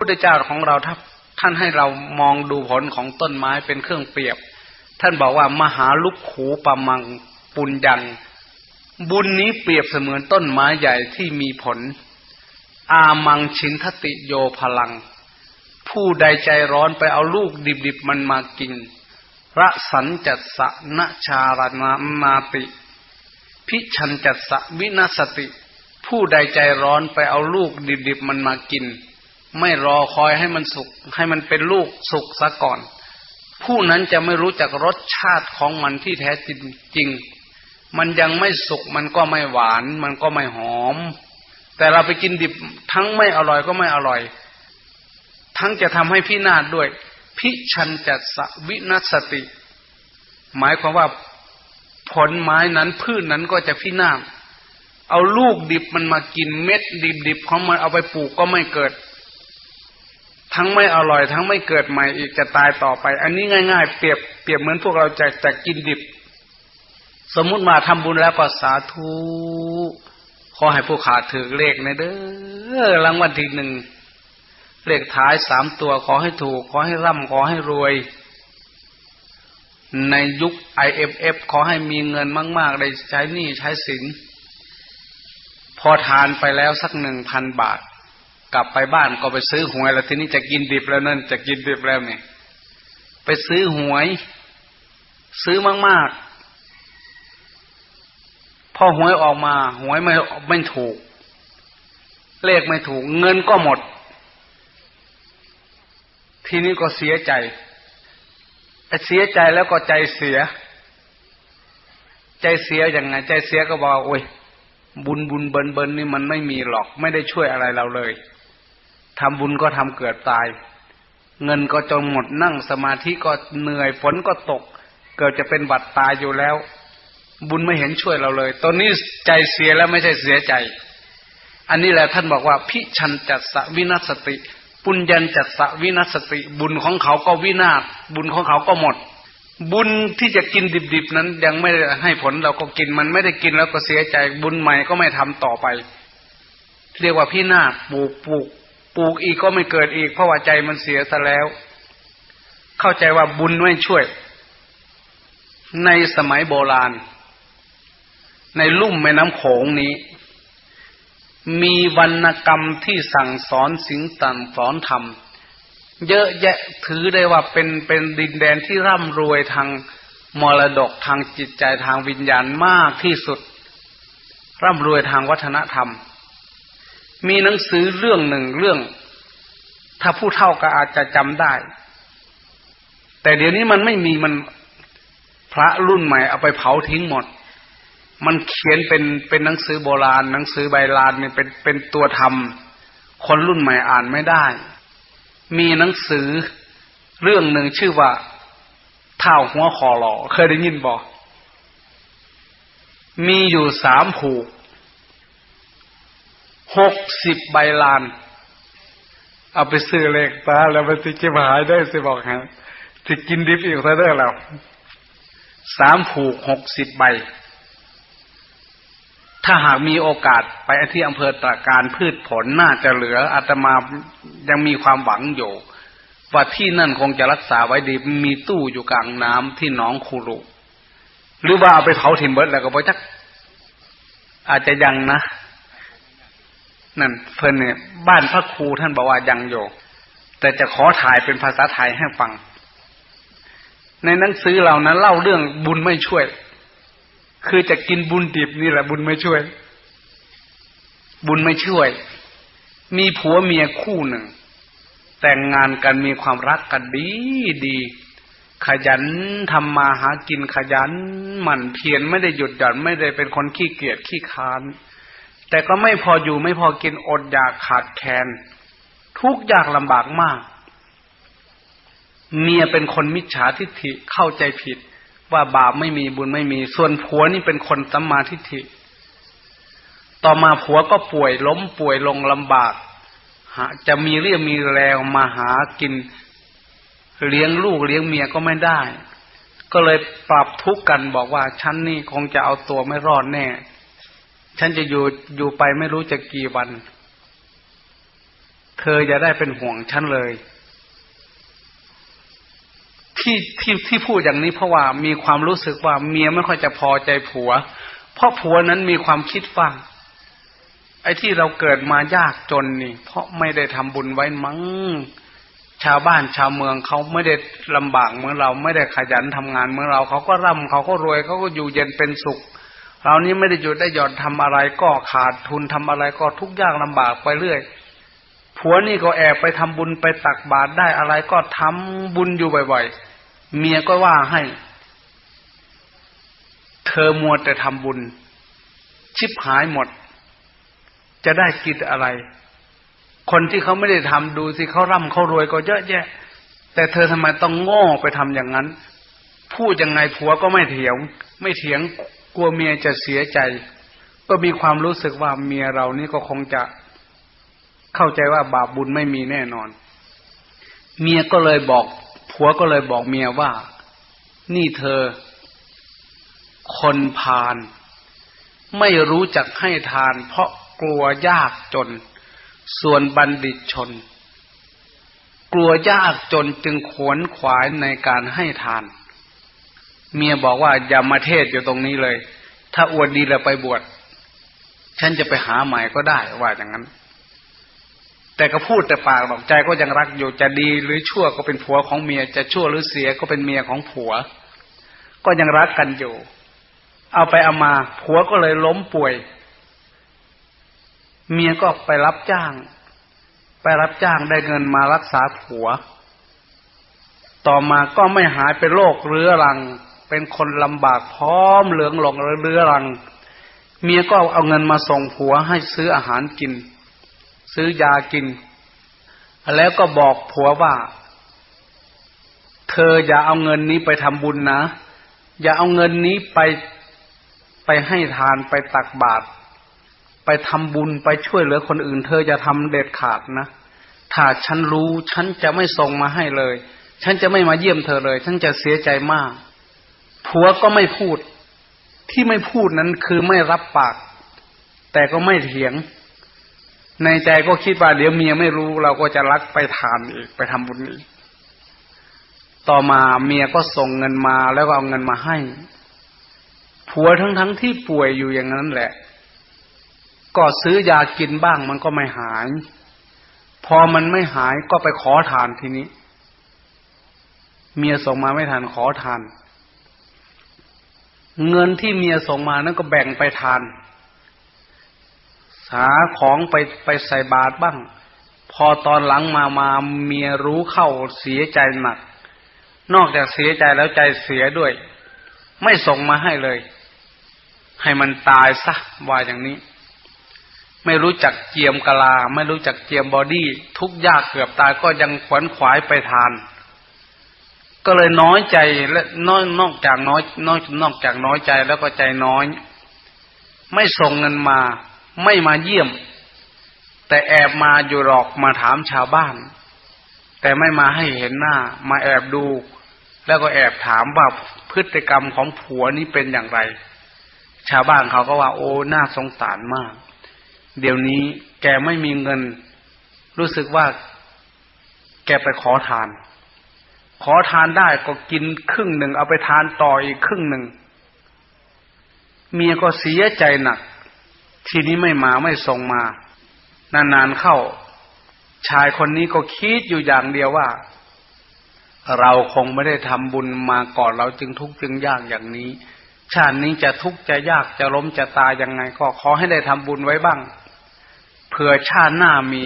พุทธเจ้าของเราถ้าท่านให้เรามองดูผลของต้นไม้เป็นเครื่องเปรียบ ท่านบอกว่ามหาลุกขูปมังปุญญัง บุญนี้เปรียบเสมือนต้นไม้ใหญ่ที่มีผล อามังชินทติโยพลัง ผู้ใดใจร้อนไปเอาลูกดิบๆมันมากินระสันจัตสะนชารนานาติ พิชันจัตสะวินาสติ ผู้ใดใจร้อนไปเอาลูกดิบๆมันมากิน ไม่รอคอยให้มันสุกให้มันเป็นลูกสุกซะก่อน ผู้นั้นจะไม่รู้จักรสชาติของมันที่แท้จริง มันยังไม่สุกมันก็ไม่หวาน มันก็ไม่หอม แต่เราไปกินดิบทั้งไม่อร่อยก็ไม่อร่อย ทั้งจะทำให้พินาศด้วย พิชันจัตสวินัสติ หมายความว่าผลไม้นั้นพืชนนั้นก็จะพินาศเอาลูกดิบมันมากินเม็ดดิบๆของมันเอาไปปลูกก็ไม่เกิด ทั้งไม่อร่อย ทั้งไม่เกิดใหม่อีกจะตายต่อไป อันนี้ง่าย ๆ เปรียบเปรียบเหมือนพวกเราจะจะกินดิบ สมมุติมาทำบุญแล้วก็สาธุขอให้ผู้ขาดถือเลขในเด้อรางวัลที่หนึ่งเลขท้ายสามตัวขอให้ถูก ขอให้ร่ำขอให้รวย ในยุค IMF ขอให้มีเงินมาก ๆ ได้ใช้หนี้ใช้สิน พอทานไปแล้วสักหนึ่งพันบาท กลับไปบ้านก็ไปซื้อหวยแล้วทีนี้จะกินดิบแล้วนั่นจะกินดิบแล้วเนี่ยไปซื้อหวย ซื้อมากๆพอหวยออกมา หวยไม่ไม่ถูก เลขไม่ถูก เงินก็หมด ทีนี้ก็เสียใจเสียใจแล้วก็ใจเสีย ใจเสียอย่างไง ใจเสียก็บอกโอ้ยบุญบุญเบินเบินนี่มันไม่มีหรอก ไม่ได้ช่วยอะไรเราเลย ทำบุญก็ทำเกิดตาย เงินก็จนหมดนั่งสมาธิก็เหนื่อยฝนก็ตก เกิดจะเป็นบัตรตายอยู่แล้ว บุญไม่เห็นช่วยเราเลย ตอนนี้ใจเสียแล้วไม่ใช่เสียใจ อันนี้แหละท่านบอกว่าพิชันจัตสวินัสติ ปุญญจัตสวินัสติ บุญของเขาก็วินาศบุญของเขาก็หมด บุญที่จะกินดิบๆนั้นยังไม่ให้ผลเราก็กินมันไม่ได้กินแล้วก็เสียใจ บุญใหม่ก็ไม่ทำต่อไป เรียกว่าพินาศปลูกปลูก ปลูกอีกก็ไม่เกิดอีก เพราะว่าใจมันเสียซะแล้ว เข้าใจว่าบุญไม่ช่วย ในสมัยโบราณ ในลุ่มแม่น้ำโขงนี้ มีวรรณกรรมที่สั่งสอนสิงตันสอนธรรม เยอะแยะถือได้ว่าเป็นเป็นดินแดนที่ร่ำรวยทางมรดกทางจิตใจทางวิญญาณมากที่สุด ร่ำรวยทางวัฒนธรรม มีหนังสือเรื่องหนึ่งเรื่อง ถ้าผู้เท่าก็อาจจะจำได้ แต่เดี๋ยวนี้มันไม่มีมันพระรุ่นใหม่เอาไปเผาทิ้งหมด มันเขียนเป็นเป็นหนังสือโบราณ หนังสือใบลานเนี่ยเป็นเป็นตัวธรรม คนรุ่นใหม่อ่านไม่ได้ มีหนังสือเรื่องหนึ่งชื่อว่าเท่าหัวคอหล่อเคยได้ยินบอกมีอยู่สามผูก หกสิบใบลาน เอาไปซื้อเลขตาแล้วมันจะจะหายได้สิบอกฮะจะกินดิบอีกซะได้แล้วสามผูกหกสิบใบ ถ้าหากมีโอกาสไปที่อำเภอตราการพืชผลน่าจะเหลืออาตมายังมีความหวังอยู่ว่าที่นั่นคงจะรักษาไว้ดีมีตู้อยู่กลางน้ำที่หนองคูรุ หรือว่าเอาไปเผาถิ่นเบิร์ดแล้วก็พอจัก อาจจะยังนะ นั่นเพิ่นเนี่ยบ้านพระครูท่านบอกว่ายังอยู่แต่จะขอถ่ายเป็นภาษาไทยให้ฟัง ในหนังสือเหล่านั้นเล่าเรื่องบุญไม่ช่วย คือจะกินบุญดิบนี่แหละบุญไม่ช่วย บุญไม่ช่วย มีผัวเมียคู่หนึ่ง แต่งงานกันมีความรักกันดีดี ขยันทำมาหากินขยันหมั่นเพียรไม่ได้หยุดหย่อนไม่ได้เป็นคนขี้เกียจขี้ค้าน แต่ก็ไม่พออยู่ไม่พอกินอดอยากขาดแคลนทุกอย่างลำบากมาก เมียเป็นคนมิจฉาทิฏฐิเข้าใจผิด ว่าบาปไม่มีบุญไม่มี ส่วนผัวนี่เป็นคนสัมมาทิฏฐิ ต่อมาผัวก็ป่วยล้มป่วยลงลำบากจะมีเรี่ยวมีแรงมาหากิน เลี้ยงลูกเลี้ยงเมียก็ไม่ได้ ก็เลยปรับทุกข์กันบอกว่าฉันนี่คงจะเอาตัวไม่รอดแน่ ฉันจะอยู่อยู่ไปไม่รู้จะกี่วันเธอจะได้เป็นห่วงฉันเลย ที่ที่ที่พูดอย่างนี้เพราะว่ามีความรู้สึกว่าเมียไม่ค่อยจะพอใจผัว เพราะผัวนั้นมีความคิดว่าไอ้ที่เราเกิดมายากจนนี่ เพราะไม่ได้ทำบุญไว้มั้งชาวบ้านชาวเมืองเขาไม่ได้ลำบากเหมือนเราไม่ได้ขยันทำงานเหมือนเราเขาก็ร่ำเขาก็รวยเขาก็อยู่เย็นเป็นสุข เรานี้ไม่ได้หยุดได้หย่อนทำอะไรก็ขาดทุนทำอะไรก็ทุกอย่างลำบากไปเรื่อย ผัวนี่ก็แอบไปทำบุญไปตักบาตรได้อะไรก็ทำบุญอยู่บ่อยๆ เมียก็ว่าให้ เธอมัวแต่ทำบุญ ชิบหายหมด จะได้กินอะไร คนที่เขาไม่ได้ทำดูสิเขาร่ำเขารวยก็เยอะแยะ แต่เธอทำไมต้องโง่ไปทำอย่างนั้น พูดยังไงผัวก็ไม่เถียง ไม่เถียง กลัวเมียจะเสียใจ ก็มีความรู้สึกว่าเมียเรานี่ก็คงจะเข้าใจว่าบาปบุญไม่มีแน่นอน เมียก็เลยบอก ผัวก็เลยบอกเมียว่า นี่เธอ คนพาลไม่รู้จักให้ทาน เพราะกลัวยากจน ส่วนบัณฑิตชน กลัวยากจนจึงขวนขวายในการให้ทาน เมียบอกว่าอย่ามาเทศอยู่ตรงนี้เลย ถ้าอวดดีแล้วไปบวชฉันจะไปหาใหม่ก็ได้ว่าอย่างนั้น แต่ก็พูดแต่ปากบอกใจก็ยังรักอยู่จะดีหรือชั่วก็เป็นผัวของเมียจะชั่วหรือเสียก็เป็นเมียของผัว ก็ยังรักกันอยู่ เอาไปเอามา ผัวก็เลยล้มป่วย เมียก็ไปรับจ้าง ไปรับจ้างได้เงินมารักษาผัว ต่อมาก็ไม่หายเป็นโรคเรื้อรัง เป็นคนลำบากพร้อมเหลืองหลงเรื้อรัง เมียก็เอาเงินมาส่งผัวให้ซื้ออาหารกิน ซื้อยากิน แล้วก็บอกผัวว่า เธออย่าเอาเงินนี้ไปทำบุญนะ อย่าเอาเงินนี้ไปไปให้ทานไปตักบาตรไปทำบุญไปช่วยเหลือคนอื่น เธอจะทำเด็ดขาดนะถ้าฉันรู้ฉันจะไม่ส่งมาให้เลย ฉันจะไม่มาเยี่ยมเธอเลย ฉันจะเสียใจมาก ผัวก็ไม่พูด ที่ไม่พูดนั้นคือไม่รับปาก แต่ก็ไม่เถียง ในใจก็คิดว่าเดี๋ยวเมียไม่รู้เราก็จะรักไปทานอีกไปทำบุญอีกต่อมาเมียก็ส่งเงินมาแล้วก็เอาเงินมาให้ ผัวทั้งทั้งที่ป่วยอยู่อย่างนั้นแหละ ก็ซื้อยากินบ้างมันก็ไม่หาย พอมันไม่หายก็ไปขอทานทีนี้ เมียส่งมาไม่ทันขอทาน เงินที่เมียส่งมานั้นก็แบ่งไปทาน หาของไปไปใส่บาตรบ้าง พอตอนหลังมามาเมียรู้เข้าเสียใจหนัก นอกจากเสียใจแล้วใจเสียด้วย ไม่ส่งมาให้เลย ให้มันตายซะว่าอย่างนี้ ไม่รู้จักเจียมกะลา ไม่รู้จักเจียมบอดี้ทุกยากเกือบตายก็ยังขวนขวายไปทาน ก็เลยน้อยใจและนอกนอกจากน้อยนอกนอกจากน้อยใจแล้วก็ใจน้อย ไม่ส่งเงินมา ไม่มาเยี่ยม แต่แอบมาอยู่หรอกมาถามชาวบ้าน แต่ไม่มาให้เห็นหน้า มาแอบดู แล้วก็แอบถามว่าพฤติกรรมของผัวนี้เป็นอย่างไร ชาวบ้านเขาก็ว่า โอ้น่าสงสารมาก เดี๋ยวนี้แกไม่มีเงิน รู้สึกว่า แกไปขอทาน ขอทานได้ก็กินครึ่งหนึ่งเอาไปทานต่ออีกครึ่งหนึ่งเมียก็เสียใจหนัก ทีนี้ไม่มาไม่ส่งมา นานๆเข้า ชายคนนี้ก็คิดอยู่อย่างเดียวว่า เราคงไม่ได้ทำบุญมาก่อนเราจึงทุกข์จึงยากอย่างนี้ ชาตินี้จะทุกข์จะยากจะล้มจะตายยังไง ก็ขอให้ได้ทำบุญไว้บ้างเผื่อชาติหน้ามี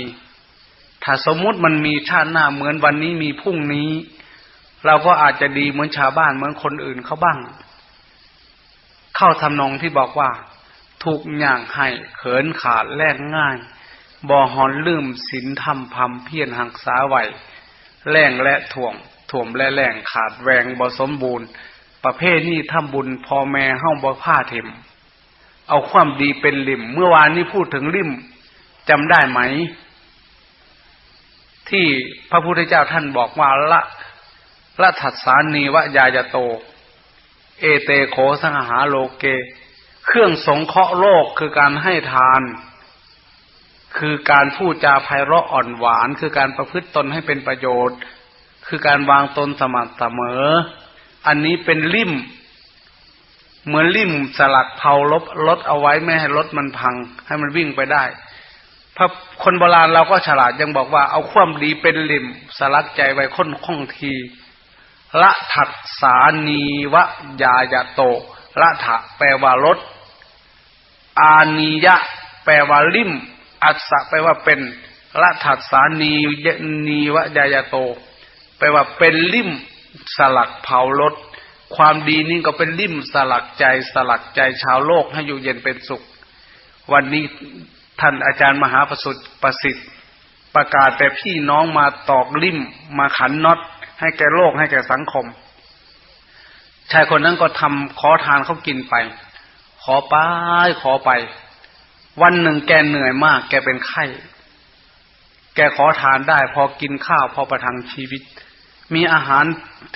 ถ้าสมมติมันมีชาติหน้าเหมือนวันนี้มีพรุ่งนี้ เราก็อาจจะดีเหมือนชาวบ้านเหมือนคนอื่นเขาบ้าง เข้าทำนองที่บอกว่าทุกอย่างให้เขินขาดแลกง่าย บ่หอนลืมศีลธรรมพำเพียรหักษาไหวแรงและถ่วงถ่วมและแรงขาดแวงบ่สมบูรณ์ ประเภทนี้ทำบุญพอแม่ห้องบ่ผ้าเถมเอาความดีเป็นลิม เมื่อวานนี้พูดถึงลิมจำได้ไหม ที่พระพุทธเจ้าท่านบอกว่าละ ละถัดสานีวะยายโต เอเตโขสังหาโลเก เครื่องสงเคราะห์โลกคือการให้ทาน คือการพูดจาไพเราะอ่อนหวาน คือการประพฤติตนให้เป็นประโยชน์ คือการวางตนสม่ำเสมอ อันนี้เป็นลิ่ม เหมือนลิ่มสลักเผาลบรถเอาไว้ไม่ให้รถมันพัง ให้มันวิ่งไปได้พระคนโบราณเราก็ฉลาดยังบอกว่าเอาความดีเป็นลิ่มสลักใจไว้ค้นข้องที ละถัดสานีวะยายะโต ละถะแปลว่ารถอานียะ แปลว่าลิ่ม อัศแปลว่าเป็น ละถัดสานียนีวะยายะโต แปลว่าเป็นลิ่มสลักเผารถความดีนี่ก็เป็นลิ่มสลักใจสลักใจชาวโลกให้อยู่เย็นเป็นสุข วันนี้ท่านอาจารย์มหาประสุทธิ์ประสิทธิ์ ประกาศแต่พี่น้องมาตอกลิ่มมาขันน็อต ให้แก่โลกให้แก่สังคม ชายคนนั้นก็ทำขอทานเขากินไป ขอไปขอไป วันหนึ่งแกเหนื่อยมาก แกเป็นไข้ แกขอทานได้ พอกินข้าวพอประทังชีวิต มีอาหาร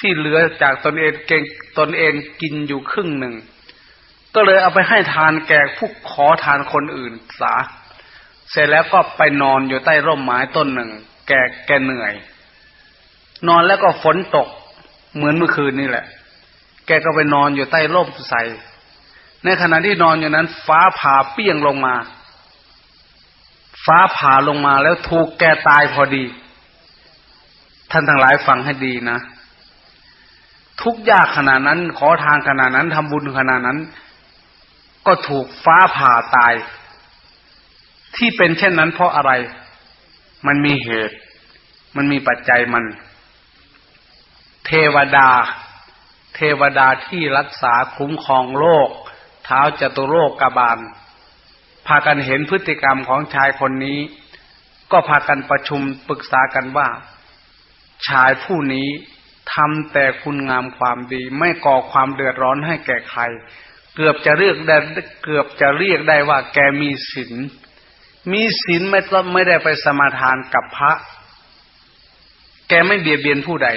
ที่เหลือจากตนเองเกงตนเองกินอยู่ครึ่งหนึ่ง ก็เลยเอาไปให้ทานแก่ผู้ขอทานคนอื่นสาเสร็จแล้วก็ไปนอนอยู่ใต้ร่มไม้ต้นหนึ่ง แกแกเหนื่อย นอนแล้วก็ฝนตก เหมือนเมื่อคืนนี่แหละ แกก็ไปนอนอยู่ใต้ร่มใสในขณะที่นอนอยู่นั้น ฟ้าผ่าเปี้ยงลงมา ฟ้าผ่าลงมาแล้วถูกแกตายพอดี ท่านทั้งหลายฟังให้ดีนะ ทุกยากขนาดนั้น ขอทานขนาดนั้นทำบุญขนาดนั้น ก็ถูกฟ้าผ่าตาย ที่เป็นเช่นนั้นเพราะอะไร มันมีเหตุ มันมีปัจจัยมัน เทวดา เทวดาที่รักษาคุ้มครองโลก เท้าจตุโลกกบาล พากันเห็นพฤติกรรมของชายคนนี้ ก็พากันประชุมปรึกษากันว่า ชายผู้นี้ทำแต่คุณงามความดี ไม่ก่อความเดือดร้อนให้แก่ใคร เกือบจะเรียกได้เกือบจะเรียกได้ว่า แกมีศีลมีศีลไม่ต้องไม่ได้ไปสมาทานกับพระ แกไม่เบียดเบียนผู้ใด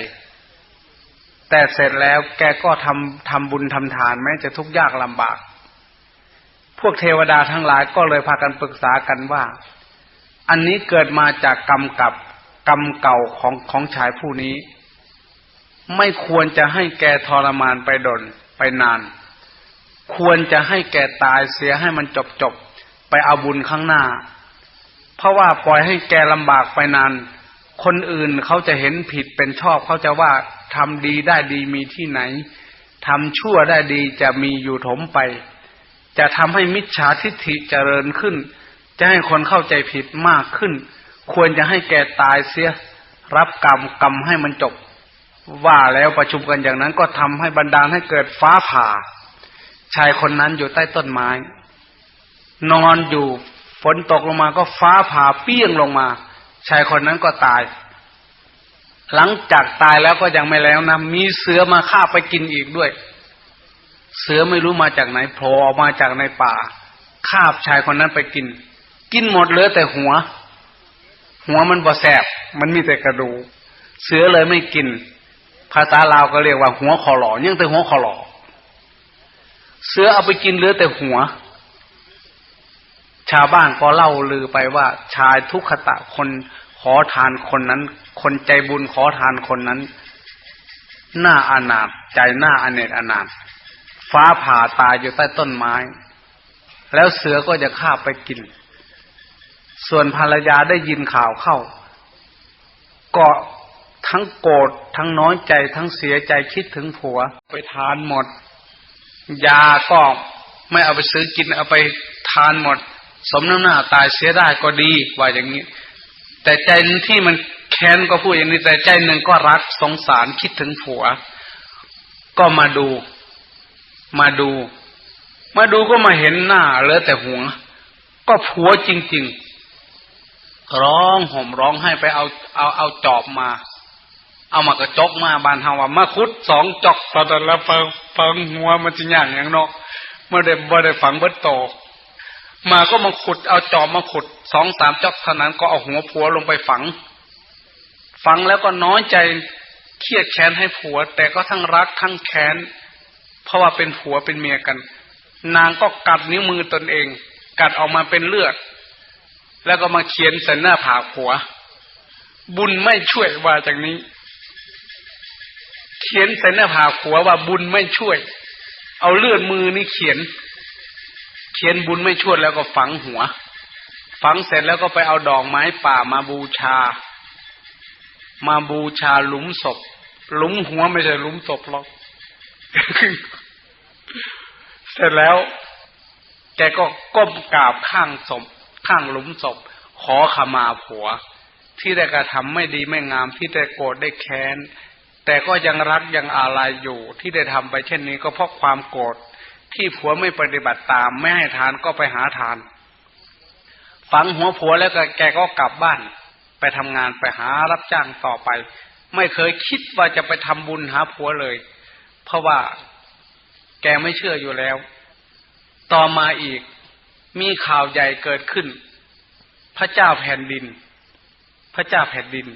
แต่เสร็จแล้วแกก็ทำทำบุญทำทานแม้จะทุกข์ยากลำบาก พวกเทวดาทั้งหลายก็เลยพากันปรึกษากันว่า อันนี้เกิดมาจากกรรมกับกรรมเก่าของของชายผู้นี้ ไม่ควรจะให้แกทรมานไปดนไปนาน ควรจะให้แกตายเสียให้มันจบจบไปเอาบุญข้างหน้า เพราะว่าปล่อยให้แกลำบากไปนาน คนอื่นเขาจะเห็นผิดเป็นชอบเขาจะว่า ทำดีได้ดีมีที่ไหนทำชั่วได้ดีจะมีอยู่ถมไป จะทำให้มิจฉาทิฏฐิเจริญขึ้น จะให้คนเข้าใจผิดมากขึ้น ควรจะให้แกตายเสีย รับกรรมกรรมให้มันจบ ว่าแล้วประชุมกันอย่างนั้นก็ทำให้บรรดาลให้เกิดฟ้าผ่า ชายคนนั้นอยู่ใต้ต้นไม้ นอนอยู่ฝนตกลงมาก็ฟ้าผ่าเปี้ยงลงมา ชายคนนั้นก็ตาย หลังจากตายแล้วก็ยังไม่แล้วนะมีเสือมาฆ่าไปกินอีกด้วย เสือไม่รู้มาจากไหนโผล่ออกมาจากในป่าคาบชายคนนั้นไปกิน กินหมดเหลือแต่หัว หัวมันบ่แสบ มันมีแต่กระดูกเสือเลยไม่กิน ภาษาลาวก็เรียกว่าหัวคอหล่อยังแต่หัวคอหล่อเสือเอาไปกินเหลือแต่หัว ชาวบ้านก็เล่าลือไปว่าชายทุกขตะคน อทานคนนั้น คนใจบุญขอทานคนนั้น หน้าอนาถใจหน้าอเนกอนาถฟ้าผ่าตายอยู่ใต้ต้นไม้ แล้วเสือก็จะฆ่าไปกิน ส่วนภรรยาได้ยินข่าวเข้า ก็ทั้งโกรธทั้งน้อยใจทั้งเสียใจคิดถึงผัว ไปทานหมด ยาก็ไม่เอาไปซื้อกินเอาไปทานหมด สมน้ำหน้าตายเสียได้ก็ดีว่าอย่างนี้ แต่ใจที่มันแค้นก็พูดอย่างนี้แต่ใจหนึ่งก็รักสงสารคิดถึงผัว ก็มาดู มาดู มาดูก็มาเห็นหน้าเหลือแต่หัว ก็ผัวจริง ๆ ร้องห่มร้องให้ไปเอาเอาเอาจอบมา เอามากระจกมาบานเฮาว่ามาคุดสองจอกตอนละเฟิงเฟิงหัวมันจะย่างอย่างเนาะมื่ได้บ่ได้ฝังเบิดโต มาก็มาขุดเอาจอบมาขุดสองสามจอกเท่านั้นก็เอาหัวผัวลงไปฝัง ฝังแล้วก็น้อยใจเครียดแค้นให้ผัว แต่ก็ทั้งรักทั้งแค้น เพราะว่าเป็นผัวเป็นเมียกัน นางก็กัดนิ้วมือตนเอง กัดออกมาเป็นเลือด แล้วก็มาเขียนใส่หน้าผากหัว บุญไม่ช่วยว่าจากนี้ เขียนใส่หน้าผากหัวว่าบุญไม่ช่วย เอาเลือดมือนี่เขียน เขียนบุญไม่ช่วยแล้วก็ฝังหัว ฝังเสร็จแล้วก็ไปเอาดอกไม้ป่ามาบูชา มาบูชาหลุมศพ หลุมหัวไม่ใช่หลุมศพหรอกเสร็จแล้ว แกก็ก้มกราบข้างศพ ข้างหลุมศพ ขอขมาผัว ที่ได้กระทำไม่ดีไม่งาม ที่ได้โกรธได้แค้น แต่ก็ยังรักยังอาลัยอยู่ ที่ได้ทำไปเช่นนี้ก็เพราะความโกรธ ที่ผัวไม่ปฏิบัติตาม ไม่ให้ทานก็ไปหาทาน ฝังหัวผัวแล้วก็แกก็กลับบ้าน ไปทำงานไปหารับจ้างต่อไป ไม่เคยคิดว่าจะไปทำบุญหาผัวเลย เพราะว่าแกไม่เชื่ออยู่แล้ว ต่อมาอีกมีข่าวใหญ่เกิดขึ้น พระเจ้าแผ่นดิน พระเจ้าแผ่นดิน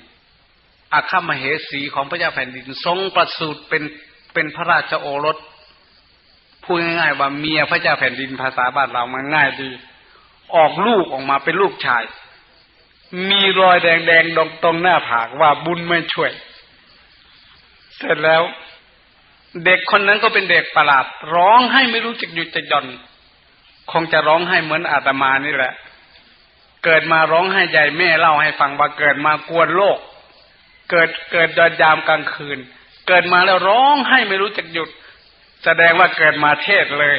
อาคามเหสีของพระเจ้าแผ่นดิน ทรงประสูติเป็นเป็นพระราชโอรส พูดง่ายๆว่าเมียพระเจ้าแผ่นดินภาษาบ้านเรามันง่ายดี ออกลูกออกมาเป็นลูกชาย มีรอยแดงๆตรงตรงหน้าผากว่าบุญไม่ช่วย เสร็จแล้ว เด็กคนนั้นก็เป็นเด็กประหลาด ร้องให้ไม่รู้จักหยุดจะหย่อน คงจะร้องให้เหมือนอาตมานี่แหละ เกิดมาร้องให้ใหญ่แม่เล่าให้ฟังว่าเกิดมากวนโลก เกิดเกิดยอดยามกลางคืน เกิดมาแล้วร้องให้ไม่รู้จักหยุด แสดงว่าเกิดมาเทศเลย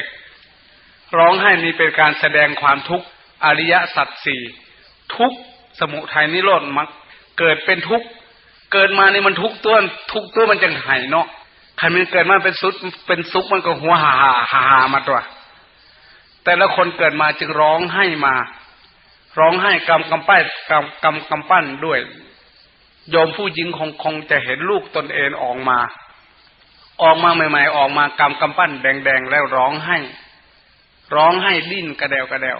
ร้องให้นี้เป็นการแสดงความทุกข์อริยสัจสี่ทุกสมุทัยนิโรธมักเกิดเป็นทุกข์เกิดมานี่มันทุกตัวทุกตัวมันจังไห้เนาะใครมันเกิดมาเป็นสุดเป็นสุขมันก็หัวหาหาหาหามาตัว แต่ละคนเกิดมาจึงร้องให้มา ร้องให้กำกำปั้นกำกำกำปั้นด้วยโยมผู้หญิงคงคงจะเห็นลูกตนเองออกมา ออกมาใหม่ ๆ ออกมากำกำปั้นแดงๆแล้วร้องให้ ร้องให้ดิ้นกระเดวกระเดว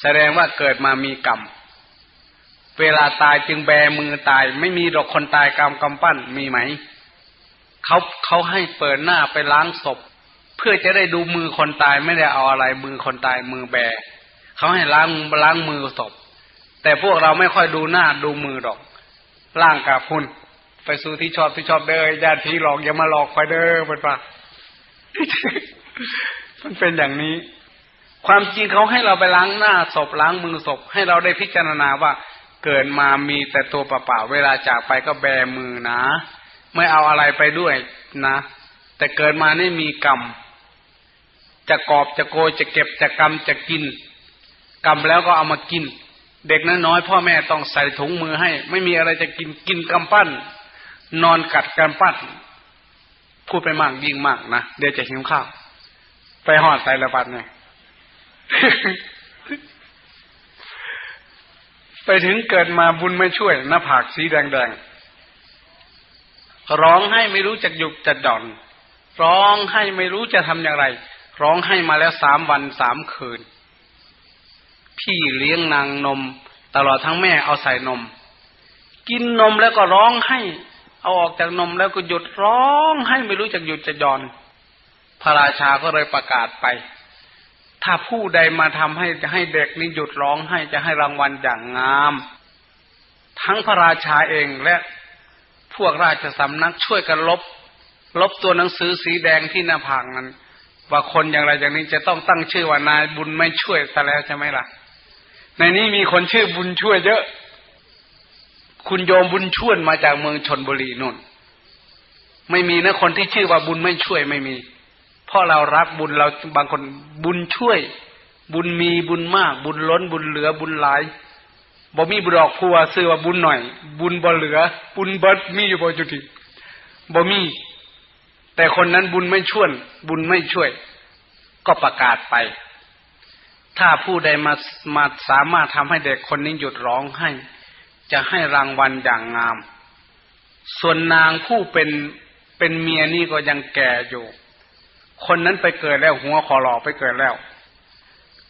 แสดงว่าเกิดมามีกรรม เวลาตายจึงแบมือตาย ไม่มีดอกคนตายกำกำปั้นมีไหม เขาเขาให้เปิดหน้าไปล้างศพ เพื่อจะได้ดูมือคนตายไม่ได้เอาอะไร มือคนตายมือแบ เขาให้ล้างล้างมือศพ แต่พวกเราไม่ค่อยดูหน้าดูมือดอกล่างกับคุณ ไปสู่ที่ชอบที่ชอบเด้อญาติพี่หลอกอย่ามาหลอกคอยเด้อเป็นปะมันเป็นอย่างนี้ ความจริงเขาให้เราไปล้างหน้าศพล้างมือศพ ให้เราได้พิจารณาว่าเกิดมามีแต่ตัวเปล่าๆเวลาจากไปก็แบมือนะ ไม่เอาอะไรไปด้วยนะ แต่เกิดมานี่มีกรรม จะกอบจะโกยจะเก็บจะกำจะกินกำแล้วก็เอามากิน เด็กน้อยพ่อแม่ต้องใส่ถุงมือให้ ไม่มีอะไรจะกินกินกำปั้น นอนกัดกำปั้นพูดไปมากยิ่งมากนะเดี๋ยวจะหิวข้าว ไปหอดใส่ระบัดเนี่ยไปถึงเกิดมาบุญไม่ช่วยหน้าผากสีแดงๆร้องให้ไม่รู้จักหยุดจะดอน ร้องให้ไม่รู้จะทำอย่างไร ร้องให้มาแล้วสามวันสามคืน พี่เลี้ยงนางนม ตลอดทั้งแม่เอาใส่นม กินนมแล้วก็ร้องให้ เอาออกจากนมแล้วก็หยุดร้องให้ไม่รู้จักหยุดจะยอน พระราชาก็เลยประกาศไป ถ้าผู้ใดมาทำให้จะให้เด็กนี้หยุดร้องให้จะให้รางวัลอย่างงาม ทั้งพระราชาเองและพวกราชสำนักช่วยกันลบ ลบตัวหนังสือสีแดงที่หน้าผากนั้น ว่าคนอย่างไรอย่างนี้จะต้องตั้งชื่อว่านายบุญไม่ช่วยซะแล้วใช่ไหมล่ะ ในนี้มีคนชื่อบุญช่วยเยอะ คุณโยมบุญช่วยมาจากเมืองชนบุรีนู่นไม่มีนะคนที่ชื่อว่าบุญไม่ช่วยไม่มี เพราะเรารักบุญเราบางคนบุญช่วย บุญมีบุญมาก บุญล้นบุญเหลือบุญหลายบ่มีบุญดอกพัวซื้อว่าบุญหน่อย บุญบ่เหลือ บุญเบิดมีอยู่บ่จุติบ่มี แต่คนนั้นบุญไม่ช่วย บุญไม่ช่วย ก็ประกาศไป ถ้าผู้ใดมามาสามารถทำให้เด็กคนนี้หยุดร้องให้ จะให้รางวัลอย่างงาม ส่วนนางผู้เป็นเป็นเมียนี่ก็ยังแก่อยู่ คนนั้นไปเกิดแล้วหัวคอหลอกไปเกิดแล้ว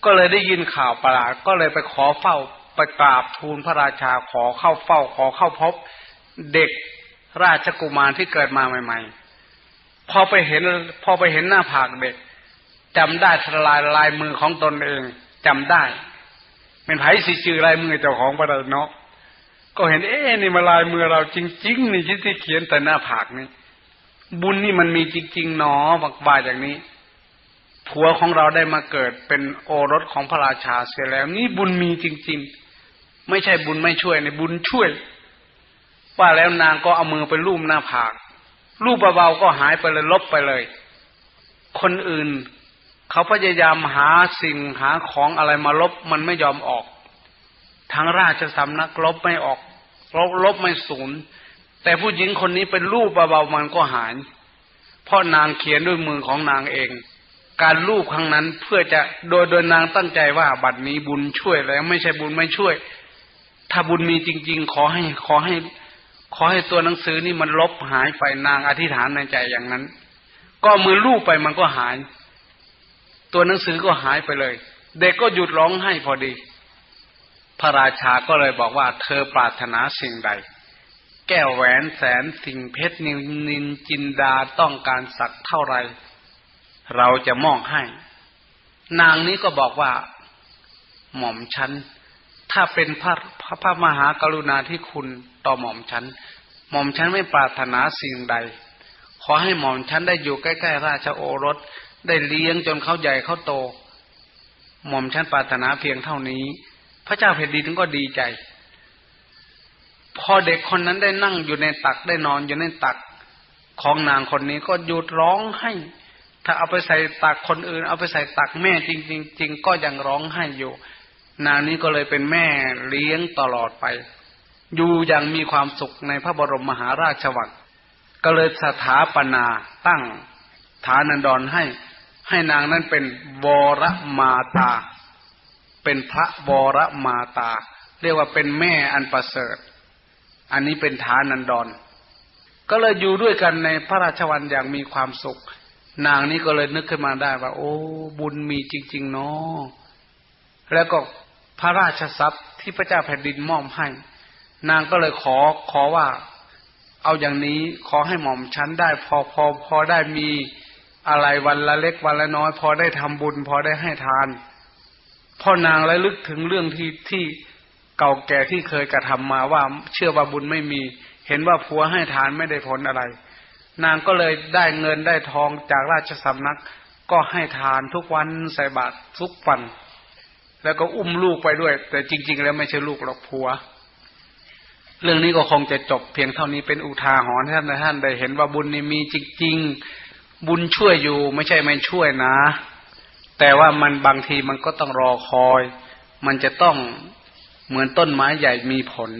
ก็เลยได้ยินข่าวประหลาดก็เลยไปขอเฝ้าไปกราบทูลพระราชาขอเข้าเฝ้าขอเข้าพบเด็กราชกุมารที่เกิดมาใหม่ ๆ พอไปเห็นพอไปเห็นหน้าผากเด็กจำได้ทลายลายมือของตนเองจำได้เป็นไผ่สิชื่อลายมือเจ้าของประดเนาะ ก็เห็นเอ๊ะนี่มาลายมือเราจริง ๆ นี่ที่เขียนแต่หน้าผากนี่บุญนี่มันมีจริงๆเนาะบักบาอย่างนี้ผัวของเราได้มาเกิดเป็นโอรสของพระราชาเสียแล้ว นี่บุญมีจริง ๆ ไม่ใช่บุญไม่ช่วยในบุญช่วย ว่าแล้วนางก็เอามือไปลูบหน้าผากลูบเบาๆก็หายไปเลยลบไปเลย คนอื่น เขาพยายามหาสิ่งหาของอะไรมาลบมันไม่ยอมออกทางราชสำนักลบไม่ออก ลบลบไม่สูญแต่ผู้หญิงคนนี้เป็นรูปเบาๆมันก็หายเพราะนางเขียนด้วยมือของนางเอง การรูปครั้งนั้นเพื่อจะโดยโดยนางตั้งใจว่าบัดนี้บุญช่วยแล้วไม่ใช่บุญไม่ช่วย ถ้าบุญมีจริง ๆ ขอให้ขอให้ ขอให้ตัวหนังสือนี่มันลบหายไปนางอธิษฐานในใจอย่างนั้น ก็มือลูบไปมันก็หาย ตัวหนังสือก็หายไปเลย เด็กก็หยุดร้องไห้พอดี พระราชาก็เลยบอกว่าเธอปรารถนาสิ่งใด แก้วแหวนแสนสิ่งเพชรนินินจินดาต้องการสักเท่าไร เราจะมอบให้ นางนี้ก็บอกว่า หม่อมฉัน ถ้าเป็นพระพระพระมหากรุณาธิคุณต่อหม่อมฉัน หม่อมฉันไม่ปรารถนาสิ่งใด ขอให้หม่อมฉันได้อยู่ใกล้ๆราชโอรสได้เลี้ยงจนเขาใหญ่เขาโต หม่อมฉันปรารถนาเพียงเท่านี้ พระเจ้าแผ่นดินก็ดีใจ พอเด็กคนนั้นได้นั่งอยู่ในตักได้นอนอยู่ในตักของนางคนนี้ก็หยุดร้องให้ ถ้าเอาไปใส่ตักคนอื่น เอาไปใส่ตักแม่จริงๆจริงก็ยังร้องให้อยู่ นางนี้ก็เลยเป็นแม่เลี้ยงตลอดไป อยู่อย่างมีความสุขในพระบรมมหาราชวังก็เลยสถาปนาตั้งฐานันดรให้ ให้นางนั้นเป็นวรมาตา เป็นพระวรมาตา เรียกว่าเป็นแม่อันประเสริฐ อันนี้เป็นฐานันดร ก็เลยอยู่ด้วยกันในพระราชวังอย่างมีความสุข นางนี้ก็เลยนึกขึ้นมาได้ว่า โอ้ บุญมีจริงๆเนาะแล้วก็พระราชทรัพย์ที่พระเจ้าแผ่นดินมอบให้ นางก็เลยขอขอว่า เอาอย่างนี้ขอให้หม่อมชั้นได้ พอพอพอได้มีอะไรวันละเล็กวันละน้อย พอได้ทำบุญ พอได้ให้ทาน พ่อนางระลึกถึงเรื่องที่ที่เก่าแก่ที่เคยกระทำมาว่าเชื่อว่าบุญไม่มี เห็นว่าผัวให้ทานไม่ได้ผลอะไร นางก็เลยได้เงินได้ทองจากราชสำนัก ก็ให้ทานทุกวันใส่บาตรทุกวัน แล้วก็อุ้มลูกไปด้วย แต่จริง ๆ แล้วไม่ใช่ลูกหรอกผัว เรื่องนี้ก็คงจะจบเพียงเท่านี้เป็นอุทาหรณ์ให้ท่านท่านได้เห็นว่าบุญนี่มีจริงๆบุญช่วยอยู่ไม่ใช่ไม่ช่วยนะ แต่ว่ามันบางทีมันก็ต้องรอคอย มันจะต้องเหมือนต้นไม้ใหญ่มีผล